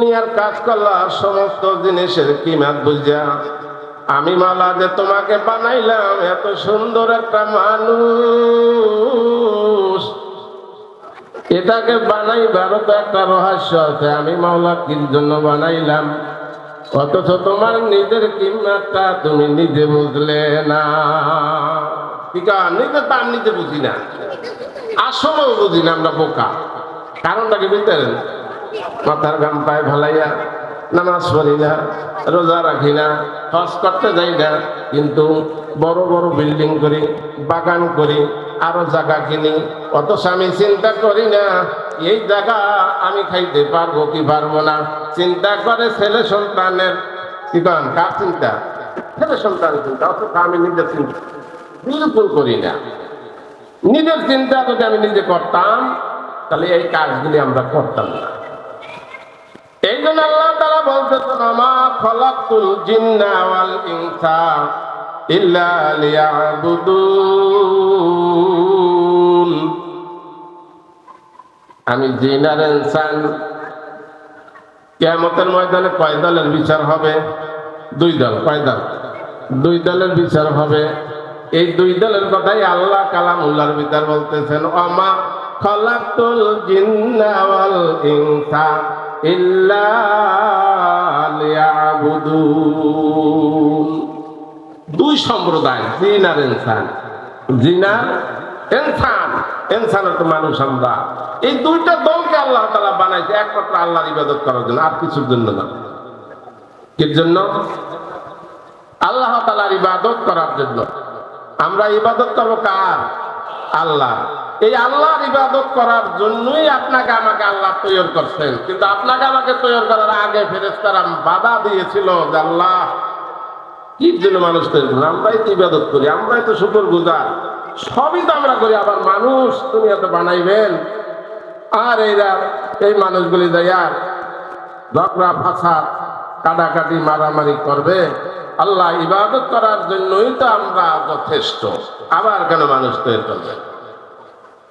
দুনিয়ার কাজ করলা, সমস্ত জিনিসের কিমাত বুঝা। আমি মালা যে তোমাকে বানাইলাম, এত সুন্দর একটা মানুষ। এটাকে বানাইবারও তো একটা রহস্য আছে, আমি মাওলা কির জন্য বানাইলাম? অথচ তোমার নিজের কিমাতটা তুমি নিজে বুঝলে না। ঠিক আছে নিজে তার নিজে বুঝি না। আসলেও বুঝি না, আমরা বোকা। কারণটা কি বুঝতে? মাথার গাম পায়ে ভালাইয়া, নামাজ পড়ি না রোজা রাখি না হজ করতে যাই না কিন্তু বড় বড় বিল্ডিং করি, বাগান করি, আরও জায়গা কিনি, অথচ আমি চিন্তা করি না, এই জায়গা আমি খাইতে পারব কি পারব না। চিন্তা করে ছেলে সন্তানের, কি কন, কার চিন্তা? ছেলে সন্তানের চিন্তা, অথচ আমি নিজের চিন্তা বিলকুল করি না। নিজের চিন্তা যদি আমি নিজে করতাম, তাহলে এই কাজগুলি আমরা করতাম না। এই জন্য আল্লাহ তারা বলতেছেন আমা খলাকুল জিন্না ওয়াল ইনসা ইল্লা লিয়াবুদুন। আমি জিন আর ইনসান কিয়ামতের ময়দানে কয় দলের বিচার হবে? দুই দল, কয় দল? দুই দলের বিচার হবে। এই দুই দলের কথাই আল্লাহ কালামুল্লাহর বিচার বলতেছেন অমা খলাকুল জিন্না ওয়াল ইনসা দুই সম্প্রদায়, জিন আর ইনসান। জিনার ইনসান ইনসান তো মানুষ আমরা। এই দুইটা দলকে আল্লাহ তালা বানাইছে, একমাত্র আল্লাহর ইবাদত করার জন্য, আর কিছুর জন্য না। কির জন্য? আল্লাহ তালার ইবাদত করার জন্য। আমরা ইবাদত করব কার? আল্লাহ এই আল্লাহর ইবাদত করার জন্যই আপনাকে আমাকে আল্লাহ তৈরি করছেন। কিন্তু আপনাকে আমাকে তৈরি করার আগে ফেরেস্তারা বাধা দিয়েছিল যে আল্লাহ, কি জন্য মানুষ তৈরি আমরাই তো ইবাদত করি, আমরাই তো শুকর গুজার সবই তো আমরা করি, আবার মানুষ তুমি এত বানাইবেন। আর এরা এই মানুষগুলি যাইয়া ঝগড়া, ফাঁসা, কাটাকাটি, মারামারি করবে। আল্লাহ ইবাদত করার জন্যই তো আমরা যথেষ্ট। আবার কেন মানুষ তৈরি করবে?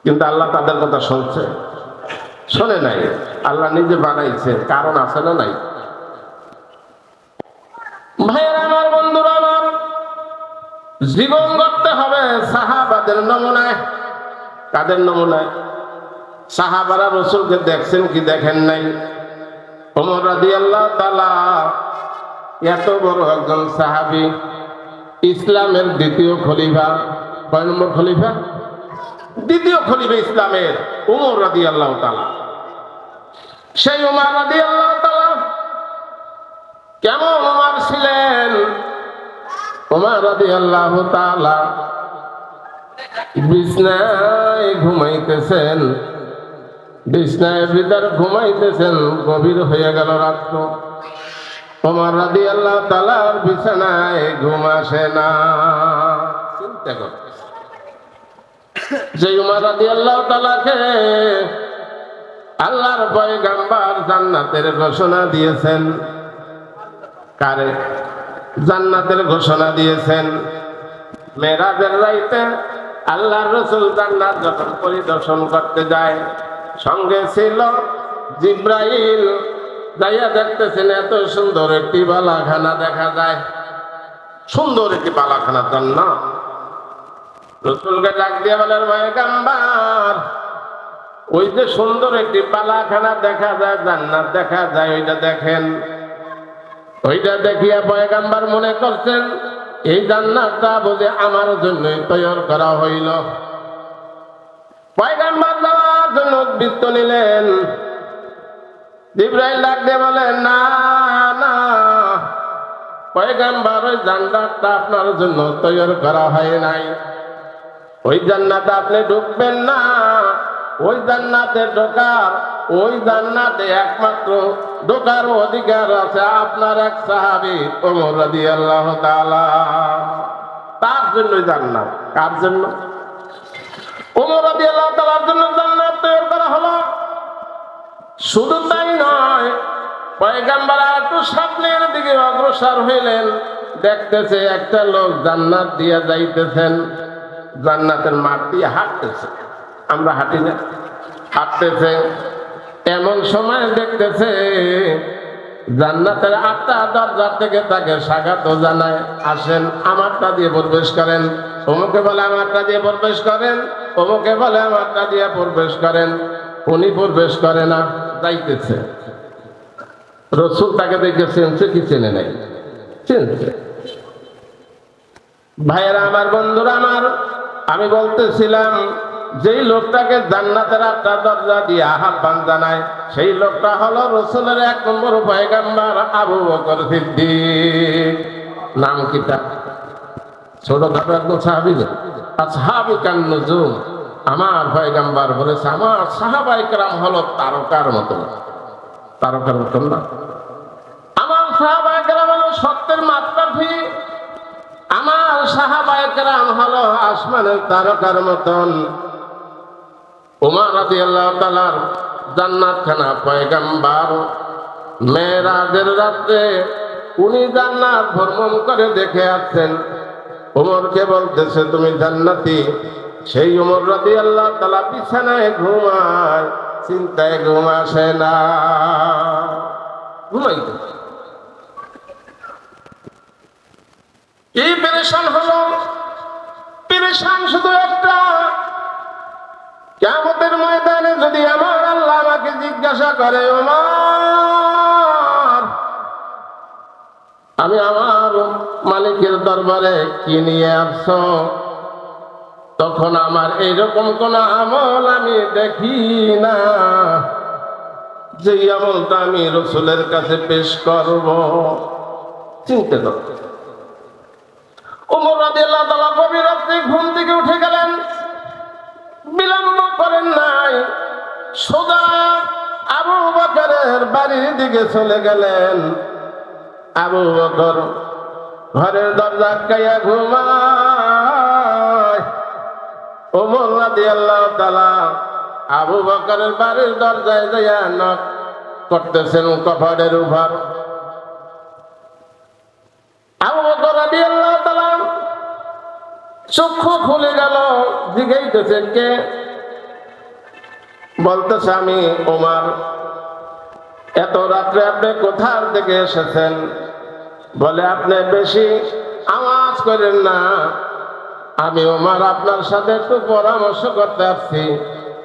কিন্তু আল্লাহ তাদের কথা শুনছে। শোনে নাই। আল্লাহ নিজে বানাইছে। কারণ আছে না নাই? জীবন করতে হবে সাহাবাদের নমুনায়। কাদের নমুনায়? সাহাবারা রসুলকে দেখছেন কি দেখেন নাই? ওমর রাদি আল্লাহ তালা এত বড় একজন সাহাবি, ইসলামের দ্বিতীয় খলিফা, কয় নম্বর খলিফা? দ্বিতীয় খলিফা ইসলামের উমর রাদি আল্লাহ তালা সেই উমার রাদি আল্লাহ তালা কেমন উমার ছিলেন? উমার রাদি আল্লাহ তালা বিছনায় ঘুমাইতেছেন, বিছনায় ভিতর ঘুমাইতেছেন, গভীর হয়ে গেল রাত্র। ওমর রাদি আল্লাহ তালার বিছানায় ঘুম আসে না। চিন্তা কর। যে উমার তালাকে আল্লাহর জান্নাতের ঘোষণা দিয়েছেন। কারে? জান্নাতের ঘোষণা দিয়েছেন। মেরাজের রাইতে আল্লাহর রসুল জান্নাত যখন পরিদর্শন করতে যায়, সঙ্গে ছিল জিব্রাইল। যাইয়া দেখতেছেন এত সুন্দর একটি বালাখানা দেখা যায়। সুন্দর একটি বালাখানার জন্য রসুলকে ডাক দিয়ে বলেন গাম্বার ওই যে সুন্দর একটি পালাখানা দেখা যায়, জান্নাত দেখা যায়, ওইটা দেখেন। ওইটা দেখিয়া পয়গাম্বার মনে করছেন, এই জান্নাতটা বুঝে আমার জন্যই তৈরি করা হইল। পয়গাম্বার যাওয়ার জন্য উদ্বৃত্ত নিলেন। জিব্রাইল ডাক দিয়ে বলেন না না, পয়গাম্বার, ওই জান্নাতটা আপনার জন্য তৈরি করা হয় নাই। ওই জান্নাতে আপনি ঢুকবেন না। ওই জান্নাতে ঢোকার, ওই জান্নাতে একমাত্র ঢোকার অধিকার আছে আপনার এক সাহাবি ওমর রাদিয়াল্লাহু তাআলা। তার জন্যই জান্নাত। কার জন্য? ওমর রাদিয়াল্লাহু তাআলার জন্য জান্নাত তৈরি করা হলো। শুধু তাই নয়, পয়গাম্বার একটু সামনের দিকে অগ্রসর হইলেন। দেখতেছে একটা লোক জান্নাত দিয়ে যাইতেছেন। জান্নাতের মাঠ দিয়ে হাঁটতেছে। আমরা হাঁটি না। হাঁটতেছে, এমন সময় দেখতেছে, জান্নাতের আটটা দরজা থেকে তাকে স্বাগত জানায়। আসেন, আমারটা দিয়ে প্রবেশ করেন। অমুকে বলে, আমারটা দিয়ে প্রবেশ করেন। অমুকে বলে, আমারটা দিয়ে প্রবেশ করেন। উনি প্রবেশ করে না, যাইতেছে। রসুল তাকে দেখে চেনছে কি চেনে নাই? চিনছে। ভাইয়েরা, আমার বন্ধুরা, আমার আমি বলতেছিলাম, যেই লোকটাকে জান্নাতের আটটা দরজা দিয়ে আহ্বান জানায় সেই লোকটা হলো রসুলের এক নম্বর পয়গাম্বার আবু বকর সিদ্দিক। নাম কিটা ছোট ধাপে একদম সাহাবি সাহাবি কান্নজুম আমার পয়গাম্বার বলেছে, আমার সাহাবাইকরাম হলো তারকার মতন। তারকার মতন না। আমার সাহাবাইকরাম হলো সত্যের মাপকাঠি। আমার সাহাবাইকরাম হলো আসমানের তারকার মতন। উমার তালার জান্নাত খানা পয়গাম্বার। মেয়েরাজের রাত্রে উনি জান্নাত ভ্রমণ করে দেখে আসছেন। উমরকে বলতেছে, তুমি জান্নাতি? সেই উমর রাজি আল্লাহ তালা বিছানায় ঘুমায়, চিন্তায় ঘুম আসে না। ঘুমাইতে এই পেরেশান হলো? পেরেশান শুধু একটা। কেমতের ময়দানে যদি আমার আল্লাহ আমাকে জিজ্ঞাসা করে আমার আমি আমার মালিকের দরবারে কি নিয়ে আসছ? তখন আমার এইরকম কোন আমল আমি দেখি না। যে আমলটা আমি রসুলের কাছে পেশ করব, চিন্তা কর ওমর গভীর রাত্রে ঘুম থেকে উঠে গেলেন। বিলম্ব করেন নাই। সোজা আবু বকরের বাড়ির দিকে চলে গেলেন। আবু বকর ঘরের দরজা আটকাইয়া ঘুমায়। ওমর রাদিয়াল্লাহু তাআলা আবু বকরের বাড়ির দরজায় যাইয়া নক করতেছেন কপাটের উপর। চক্ষু খুলে গেল, জিগাইতেছে কে? বলতেছে আমি ওমার। এত রাত্রে আপনি কোথার থেকে এসেছেন? বলে, আপনি বেশি আওয়াজ করেন না। আমি ওমার আপনার সাথে একটু পরামর্শ করতে আসছি।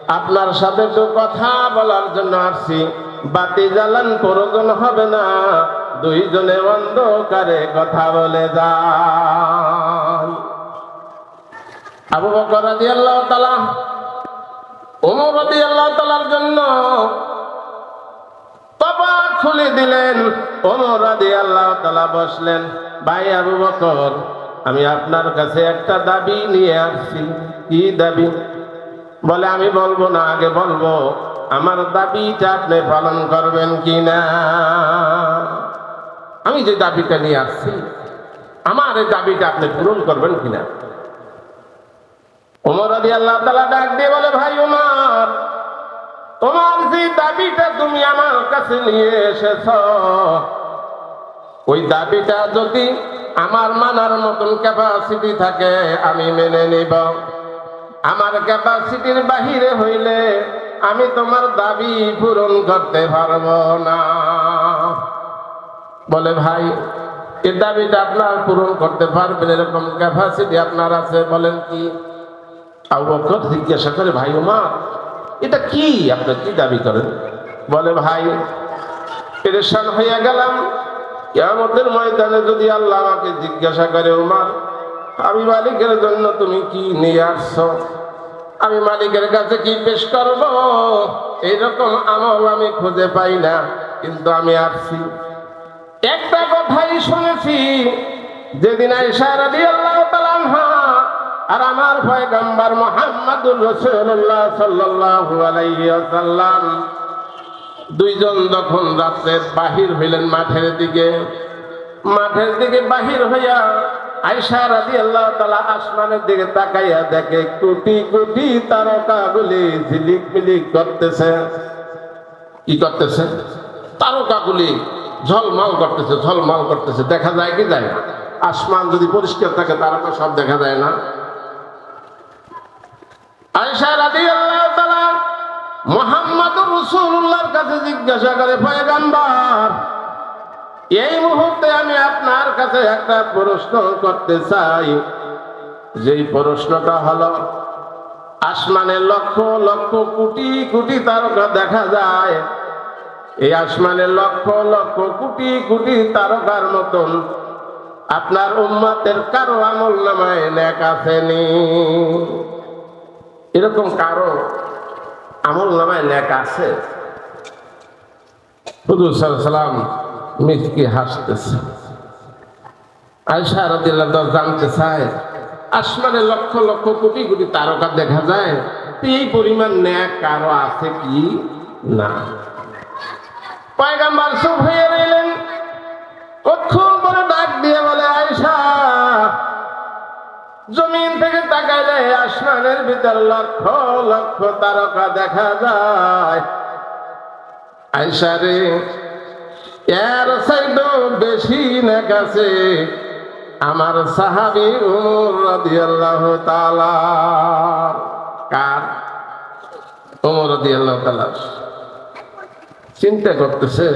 আপনার সাথে একটু কথা বলার জন্য আসছি। বাতি জ্বালান, প্রয়োজন হবে না। দুইজনে অন্ধকারে কথা বলে যান। আবু বকর রাদিয়াল্লাহু তাআলা ওমর রাদিয়াল্লাহু তাআলার জন্য কপাট খুলে দিলেন। ওমর রাদিয়াল্লাহু তাআলা বসলেন, ভাই আবু বকর, আমি আপনার কাছে একটা দাবি নিয়ে আসছি। কি দাবি? বলে, আমি বলব না, আগে বলব, আমার দাবিটা আপনি পালন করবেন কি না? আমি যে দাবিটা নিয়ে আসছি, আমার এই দাবিটা আপনি পূরণ করবেন কিনা ডাক দিয়ে বলে, ভাই তোমার যে দাবিটা তুমি আমার কাছে নিয়ে এসেছ, ওই দাবিটা যদি আমার মানার মতন ক্যাপাসিটি থাকে, আমি মেনে নিব। আমার ক্যাপাসিটির বাহিরে হইলে আমি তোমার দাবি পূরণ করতে পারব না। বলে, ভাই এই দাবিটা আপনার পূরণ করতে পারবেন, এরকম ক্যাপাসিটি আপনার আছে, বলেন কি? আবু জিজ্ঞাসা করে, ভাই মা এটা কি? আপনি কি দাবি করেন? বলে, ভাই, পেরেশান হইয়া গেলাম। কেমতের ময়দানে যদি আল্লাহ আমাকে জিজ্ঞাসা করে উমার আমি মালিকের জন্য তুমি কি নিয়ে আসছো? আমি মালিকের কাছে কি পেশ করব? এইরকম আমল আমি খুঁজে পাই না, কিন্তু আমি আসছি। একটা কথাই শুনেছি, যেদিন আয়সা রাদিয়াল্লাহু তাআলা আনহা আর আমার পয়গম্বর মোহাম্মদুর রসুল্লাহ সাল্লাল্লাহু আলাইহি ওয়াসাল্লাম দুইজন যখন রাত্রে বাহির হইলেন মাঠের দিকে মাঠের দিকে বাহির হইয়া আয়সা রাজি আল্লাহ তালা আসমানের দিকে তাকাইয়া দেখে, কোটি কোটি তারকাগুলি ঝিলিক মিলিক করতেছে। কি করতেছে? তারকাগুলি ঝলমল করতেছে ঝলমল করতেছে। দেখা যায় কি যায় আসমান যদি পরিষ্কার থাকে তারকা সব দেখা যায় না। আল্লাহ তালা কাছে জিজ্ঞাসা করে এই মুহূর্তে আমি আপনার কাছে একটা প্রশ্ন করতে চাই। যেই প্রশ্নটা আসমানে লক্ষ লক্ষ কোটি কোটি তারকা দেখা যায়। এই আসমানে লক্ষ লক্ষ কোটি কোটি তারকার মতন আপনার উম্মাতের কারও আমল নামায় ন্যাক আসেনি। এরকম কারও আমল নামায় ন্যাক আছে? হুজুর সাল্লাম মিসকে হাসতেছে। আয়সা রাদিল্লাহ জানতে চায়, আসমানে লক্ষ লক্ষ কোটি কোটি তারকা দেখা যায়, এই পরিমাণ ন্যাক কারও আছে কি না? পয়গাম্বার সব আসমানের ভিতর লক্ষ লক্ষ তারকা দেখা যায়। এর সাইড বেশি নেক আছে আমার সাহাবি উমর রাদিয়াল্লাহু তাআলা। কার? উমর রাদিয়াল্লাহু তাআলা। চিন্তা করতেছে,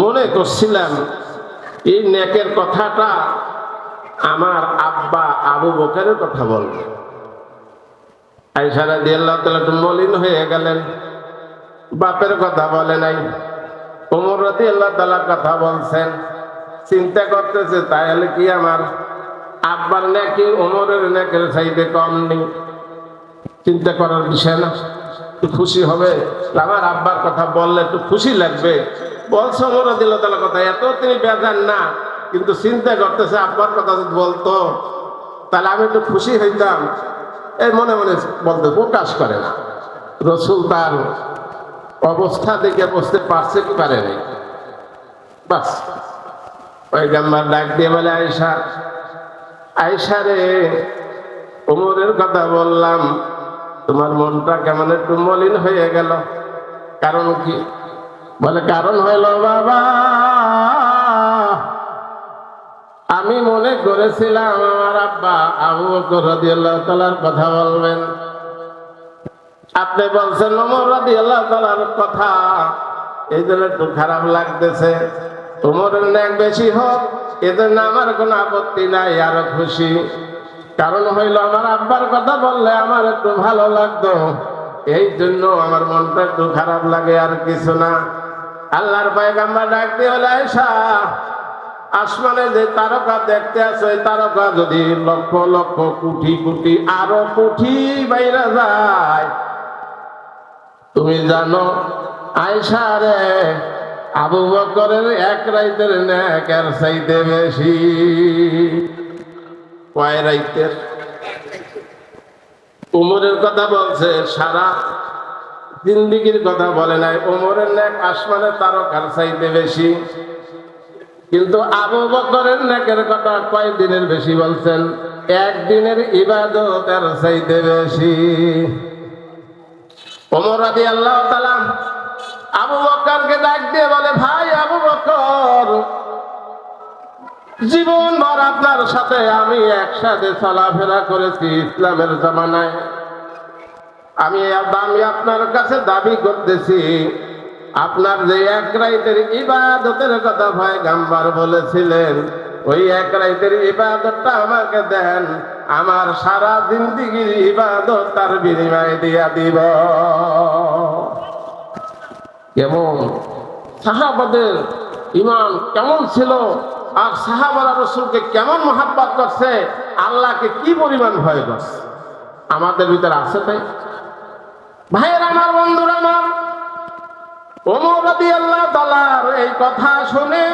মনে করছিলাম এই নেকের কথাটা আমার আব্বা আবু বকরের কথা বলবে। আইসারা দিয়ে আল্লাহ তালা একটু মলিন হয়ে গেলেন। বাপের কথা বলে নাই। ওমর রাতি আল্লাহ তালা কথা বলছেন। চিন্তা করতেছে, তাহলে কি আমার আব্বার নাকি, ওমরের নাকের চাইতে কম নেই? চিন্তা করার বিষয় না। একটু খুশি হবে। আমার আব্বার কথা বললে একটু খুশি লাগবে। বলছে ওমর রাতি আল্লাহ তালা কথা, এত তিনি বেজান না, কিন্তু চিন্তা করতেছে আব্বার কথা বলতো, তাহলে আমি একটু খুশি হইতাম। এই মনে মনে বলতে, প্রকাশ করে না। রসুল তার অবস্থা দেখে বুঝতে পারছে কি পারেনি বাস, ওই গাম্বার ডাক দিয়ে বলে আয়সা আয়সা রে, উমরের কথা বললাম, তোমার মনটা কেমন একটু মলিন হয়ে গেল। কারণ কি? বলে, কারণ হইল বাবা আমি মনে করেছিলাম আমার আব্বা আবু বকর রাদিয়াল্লাহু তাআলার কথা বলবেন। আপনি বলছেন ওমর রাদিয়াল্লাহু তাআলার কথা। এই জন্য একটু খারাপ লাগতেছে। তোমার ন্যাক বেশি হোক এজন্য আমার কোনো আপত্তি নাই, আরও খুশি। কারণ হইল আমার আব্বার কথা বললে আমার একটু ভালো লাগতো। এই জন্য আমার মনটা একটু খারাপ লাগে আর কিছু না। আল্লাহর পায়গাম্বার ডাক দিয়ে বলে আসমানে যে তারকা দেখতে আছে তারকা যদি লক্ষ লক্ষ কোটি কোটি আরও কোটি বাইরা যায়। তুমি জানো, আয়সা রে, আবু বকরের এক রাইতের নেকের চাইতে বেশি। কয় রাইতের? উমরের কথা বলছে, সারা জিন্দিগির কথা বলে নাই। উমরের নেক আসমানে তারকার চাইতে বেশি। কিন্তু আবু বকরের নেকের কথা কয় দিনের বেশি বলছেন? একদিনের ইবাদত এর চাইতে বেশি। ওমর রাদি আল্লাহ তালা আবু বকরকে ডাক দিয়ে বলে, ভাই আবু বকর, জীবন ভর আপনার সাথে আমি একসাথে চলাফেরা করেছি ইসলামের জামানায়। আমি আমি আপনার কাছে দাবি করতেছি আপনার যে এক রাইতের ইবাদতের কথা ভাই গাম্বার বলেছিলেন, ওই এক রাইতের ইবাদতটা আমাকে দেন, আমার সারা জিন্দিগির ইবাদত তার বিনিময়ে দিয়া দিব। কেমন? সাহাবাদের ইমান কেমন ছিল? আর সাহাবারা রসুলকে কেমন মহাব্বাত করছে? আল্লাহকে কি পরিমাণ ভয় করছে? আমাদের ভিতরে আছে তাই? ভাইয়ের আমার, বন্ধুরা আমার এই কথা শুনে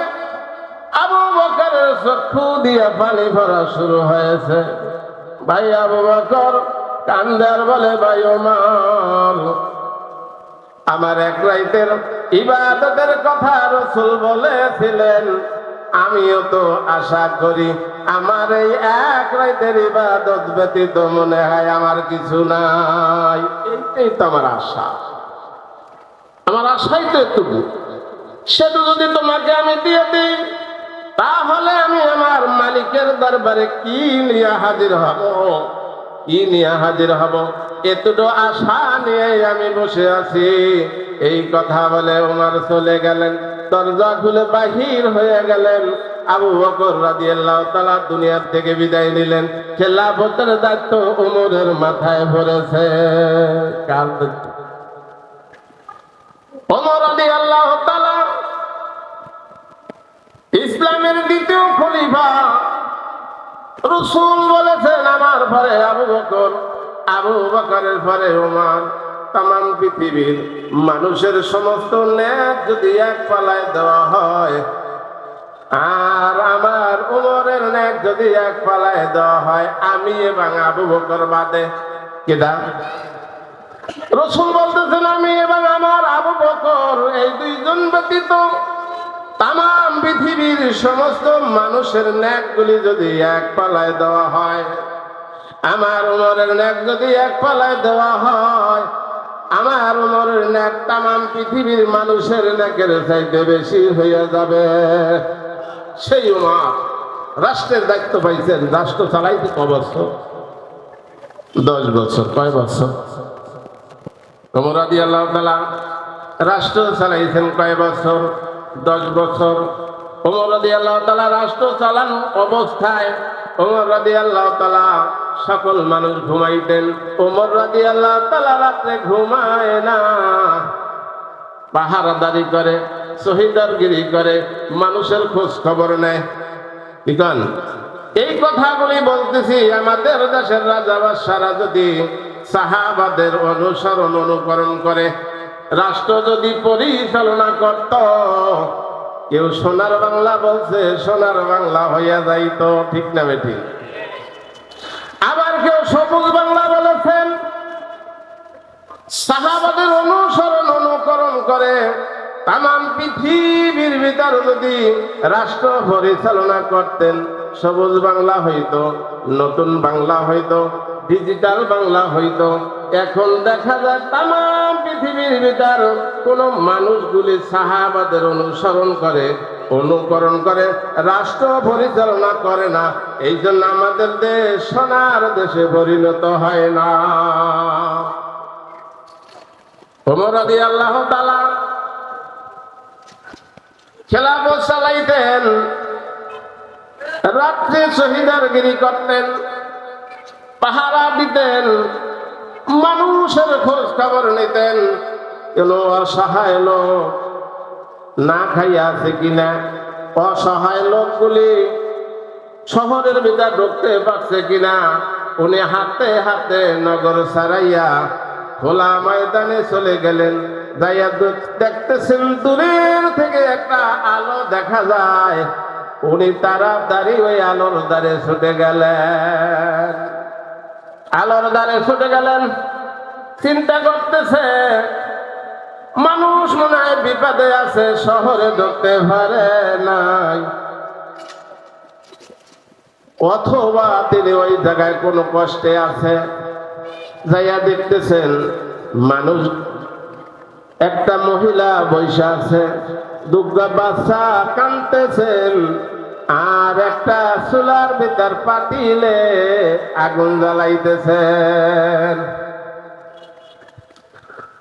আবু বকরের চক্ষু দিয়ে পানি ভরা শুরু হয়েছে। ভাই আবু বকর কান্দার বলে, ভাই ওমর, আমার এক রাইতের ইবাদতের কথা রসুল বলেছিলেন। আমিও তো আশা করি আমার এই এক রাইতের ইবাদত ব্যতীত মনে হয় আমার কিছু নাই। এইটাই তো আমার আশা। আমার আশাই তো এটুকু সেটু যদি তোমাকে আমি দিয়ে দিই, তাহলে আমি আমার মালিকের দরবারে কি নিয়ে হাজির হব? কি নিয়ে হাজির হব? এতটু আশা নিয়ে আমি বসে আছি। এই কথা বলে ওনার চলে গেলেন। দরজা খুলে বাহির হয়ে গেলেন। আবু বকর রাদিয়াল্লাহু তাআলা দুনিয়ার থেকে বিদায় নিলেন। খেলাফতের দায়িত্ব ওমরের মাথায় পড়েছে। কার ইসলামের দ্বিতীয় খলিফা রসুল বলেছেন, আমার পরে আবু বকর, আবু বকরের পরে ওমর তাম পৃথিবীর মানুষের সমস্ত ন্যাক যদি এক পালায় দেওয়া হয়, আর আমার উমরের ন্যাক যদি এক পালায় দেওয়া হয়, আমি এবং আবু বকর বাদে কেদা রসুল বলতেছেন, আমি এবং আমার আবু বকর, এই দুইজন ব্যতীত তাম পৃথিবীর সমস্ত মানুষের ন্যাকগুলি যদি এক পালায় দেওয়া হয়, আমার উমরের ন্যাক যদি এক পালায় দেওয়া হয়, আমার উমরের ন্যাক তাম পৃথিবীর মানুষের ন্যাকের চাইতে বেশি হয়ে যাবে। সেই উমর রাষ্ট্রের দায়িত্ব পাইছেন, রাষ্ট্র চালাইতে ক বছর? দশ বছর, কয় বছর? উমর আল্লাহ তালা রাষ্ট্র চালাইছেন কয় বছর? দশ বছর। ওমর রাদি আল্লাহ তালা রাষ্ট্র চালানো অবস্থায় ওমর রাদি আল্লাহ তালা সকল মানুষ ঘুমাইতেন। ওমর রাদি আল্লাহ তালা রাত্রে ঘুমায় না। পাহারাদারি করে, শহীদারগিরি করে, মানুষের খোঁজ খবর নেয় এই কথাগুলি বলতেছি, আমাদের দেশের রাজা বাদশারা যদি সাহাবাদের অনুসরণ অনুকরণ করে রাষ্ট্র যদি পরিচালনা করত, কেউ সোনার বাংলা বলছে, সোনার বাংলা হইয়া যাইত, ঠিক না বেটি আবার কেউ সবুজ বাংলা বলেছেন, সাহাবাদের অনুসরণ অনুকরণ করে তাম পৃথিবীর ভিতর যদি রাষ্ট্র পরিচালনা করতেন, সবুজ বাংলা হইতো, নতুন বাংলা হইতো ডিজিটাল বাংলা হইতো। এখন দেখা যায় তাম পৃথিবীর ভিতর কোন মানুষগুলি সাহাবাদের অনুসরণ করে, অনুকরণ করে, রাষ্ট্র পরিচালনা করে না। এই জন্য আমাদের দেশ সোনার দেশে পরিণত হয় না। ওমর আল্লাহ তালা খেলাফত চালাইতেন, রাত্রে শহীদারগিরি করতেন। পাহারা দিতেন, মানুষের খোঁজ খবর নিতেন। এলো অসহায় লোক, না খাইয়া আছে কিনা? অসহায় লোকগুলি শহরের ভিতর ঢুকতে পারছে কিনা? উনি হাতে হাতে নগর সারাইয়া খোলা ময়দানে চলে গেলেন। যাইয়া দেখতেছেন, দূরের থেকে একটা আলো দেখা যায়। উনি তাড়াতাড়ি ওই আলোর দ্বারে ছুটে গেলেন। আলোর দ্বারে ছুটে গেলেন। চিন্তা করতেছে, মানুষ মনে হয় বিপদে আছে, শহরে ঢুকতে পারে নাই। অথবা তিনি ওই জায়গায় কোনো কষ্টে আছে, যাইয়া দেখতেছেন মানুষ, একটা মহিলা বৈশা আছে দুর্গা বাচ্চা কানতেছেন আর একটা চুলার ভিতর পাতিলে আগুন জ্বালাইতেছেন।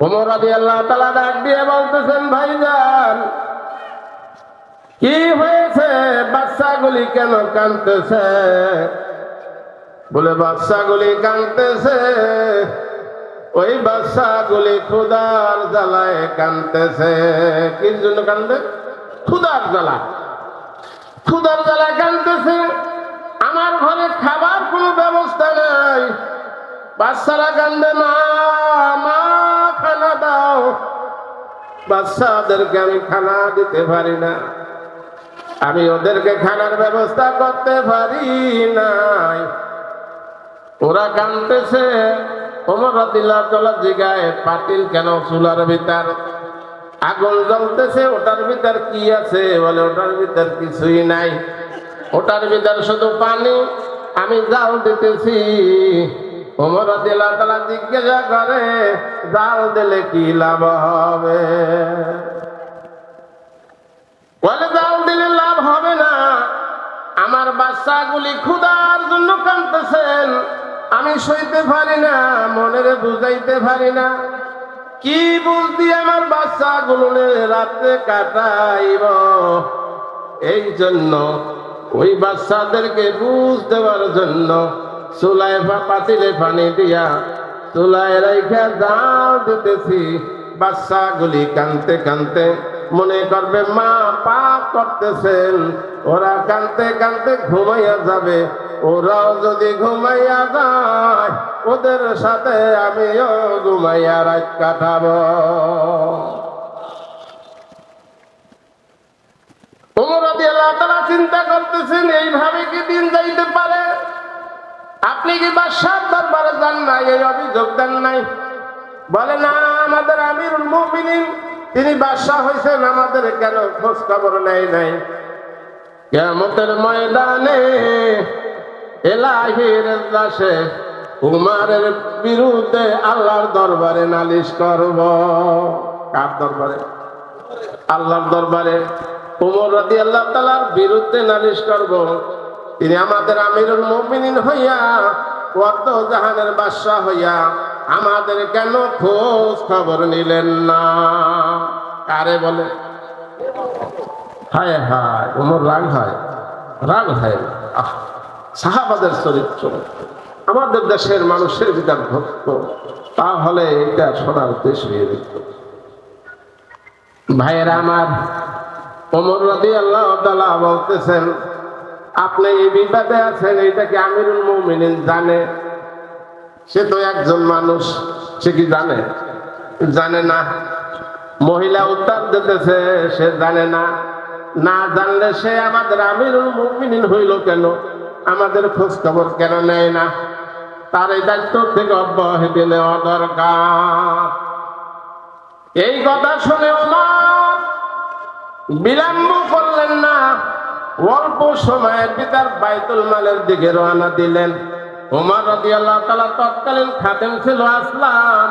ওমর আদি আল্লাহ তালা ডাক দিয়ে বলতেছেন, ভাইজান, কি হয়েছে? বাচ্চাগুলি কেন কানতেছে বলে বাচ্চাগুলি কানতেছে ওই বাচ্চাগুলি ক্ষুদার জ্বালায় কানতেছে কি জন্য কান্দে ক্ষুদার জ্বালা। ক্ষুদার জ্বালায় কানতেছে আমার ঘরে খাবার কোনো ব্যবস্থা নাই। বাচ্চারা কান্দে, মা মা, খানা দাও। বাচ্চাদেরকে আমি খানা দিতে পারি না। আমি ওদেরকে খানার ব্যবস্থা করতে পারি নাই। ওরা কানতেছে অমরাতিল্লাহ তলা জিগায় পাতিল কেন চুলার ভিতর? আগুন জ্বলতেছে, ওটার ভিতর কি আছে? বলে, ওটার ভিতর কিছুই নাই। ওটার ভিতর শুধু পানি। আমি জাল দিতেছি। ওমর দিলা তালা জিজ্ঞাসা করে, জাল দিলে কি লাভ হবে? বলে, জাল দিলে লাভ হবে না। আমার বাচ্চাগুলি ক্ষুধার জন্য কাঁদতেছেন। আমি সইতে পারি না, মনের বুঝাইতে পারি না। কি বুঝতি আমার বাচ্চা গুলো রাতে কাটাইব? এই জন্য ওই বাচ্চাদেরকে বুঝ দেওয়ার জন্য চুলায় পাতিলে পানি দিয়া চুলায় রাইখা দাঁড় দিতেছি। বাচ্চাগুলি কানতে কানতে মনে করবে, মা পাপ করতেছেন। ওরা কানতে কানতে ঘুমাইয়া যাবে। ওরাও যদি ঘুমাইয়া যায়, ওদের সাথে আমিও ঘুমাইয়া রাত কাটাবো। ওমর চিন্তা করতেছেন, এইভাবে কি দিন যাইতে পারে? আপনি কি বাদশার দরবারে যান নাই, এই অভিযোগ দেন নাই? বলে, না, আমাদের আমিরুল মুমিনিন তিনি বাদশাহ হয়েছেন, আমাদের কেন খোঁজ খবর নেয় নাই? কেমতের ময়দানে এলাহির দাসে উমারের বিরুদ্ধে আল্লাহর দরবারে নালিশ করব। কার দরবারে? আল্লাহর দরবারে। উমর রাদি আল্লাহ তালার বিরুদ্ধে নালিশ করব। তিনি আমাদের আমিরুল মুমিনিন হইয়া ওয়াক্ত জাহানের বাদশাহ হইয়া আমাদের কেন খোঁজ খবর নিলেন না? কারে বলে? হায় হায় উমর রাগ হয় রাগ হয়। আহ, সাহাবাদের চরিত্র। আমাদের দেশের মানুষের ভিতর ভক্ত তাহলে এটা শোনার দেশ হয়ে যেত ভাইয়েরা আমার, ওমর রাদি আল্লাহ বলতেছেন, আপনি এই বিবাদে আছেন, এটা কি আমিরুল মৌমিনিন জানে? সে তো একজন মানুষ, সে কি জানে? জানে না। মহিলা উত্তর দিতেছে, সে জানে না। না জানলে সে আমাদের আমিরুল মুমিনিন হইল কেন? আমাদের খোঁজ খবর কেন নেয় না? তার এই দায়িত্ব থেকে অব্যাহতি নেওয়া দরকার। এই কথা শুনে ওমর বিলম্ব করলেন না। অল্প সময়ের পিতার বাইতুল মালের দিকে রওনা দিলেন। তালা তৎকালীন ছিল আসলাম।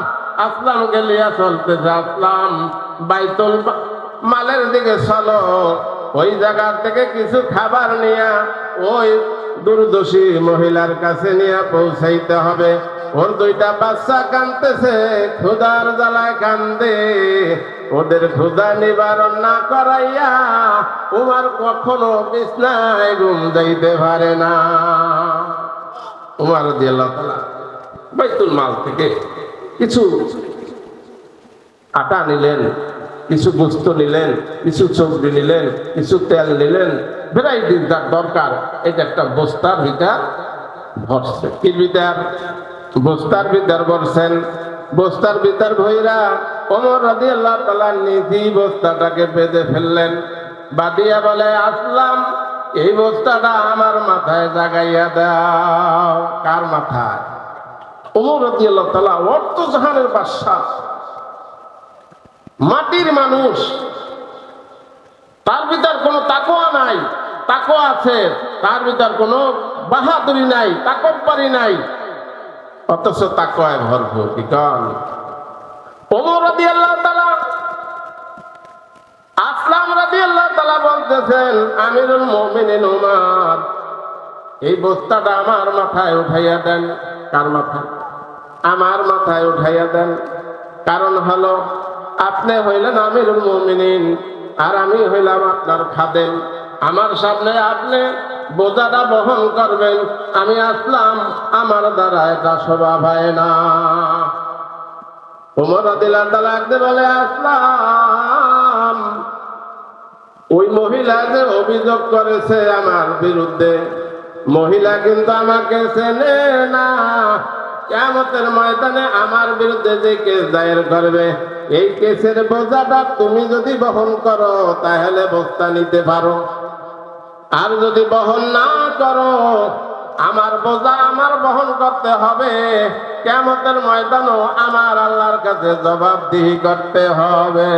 আসলাম আসলাম। বাইতুল মালের দিকে চলো। ওই জায়গা থেকে কিছু খাবার নিয়ে ওই দুর্দোষী মহিলার কাছে নিয়ে পৌঁছাইতে হবে। ওর দুইটা বাচ্চা কানতেছে ক্ষুদার জ্বালায় কান্দে। ওদের ক্ষুদা নিবারণ না করাইয়া উমার কখনো বিছনায় ঘুম যাইতে পারে না। উমার বাইতুল মাল থেকে কিছু আটা নিলেন, কিছু গোস্ত নিলেন, কিছু চর্বি নিলেন, কিছু তেল নিলেন। ভ্যারাইটি যার দরকার, এটা একটা বস্তার ভিতর ভরছে। কি ভিতর? বস্তার ভিতর ভরছেন। বস্তার ভিতর ভৈরা অমর রাজি আল্লাহ তালা নিজেই বস্তাটাকে বেঁধে ফেললেন। বাদিয়া বলে, আসলাম। এই বস্তাটা আমার মাথায় জাগাইয়া দাও। কার মাথায়? মাটির মানুষ। তার ভিতর কোনো তাকোয়া নাই। তাকোয়া আছে। তার ভিতর কোনো বাহাদুরি নাই তাকব্বারি নাই। অথচ তাকোয়ায় ভরপুর, কি কন? ওমর আসলাম রাদি আল্লাহ তালা বলতেছেন, আমিরুল মোমিনিন উমার। এই বস্তাটা আমার মাথায় উঠাইয়া দেন। কার মাথায়? আমার মাথায় উঠাইয়া দেন। কারণ হলো, আপনি হইলেন আমিরুল মুমিনিন, আর আমি হইলাম আপনার খাদেন আমার সামনে আপনি বোঝাটা বহন করবেন, আমি আসলাম, আমার দ্বারা এটা স্বভাব হয় না। উমর দিলা তালাকতে বলে, আসলাম। ওই মহিলা যে অভিযোগ করেছে আমার বিরুদ্ধে, মহিলা কিন্তু আমাকে চেনে না। কেমতের ময়দানে আমার বিরুদ্ধে যে কেস দায়ের করবে, এই কেসের বোঝাটা তুমি যদি বহন করো, তাহলে বস্তা নিতে পারো। আর যদি বহন না করো, আমার বোঝা আমার বহন করতে হবে। কেমতের ময়দানও আমার আল্লাহর কাছে জবাবদিহি করতে হবে।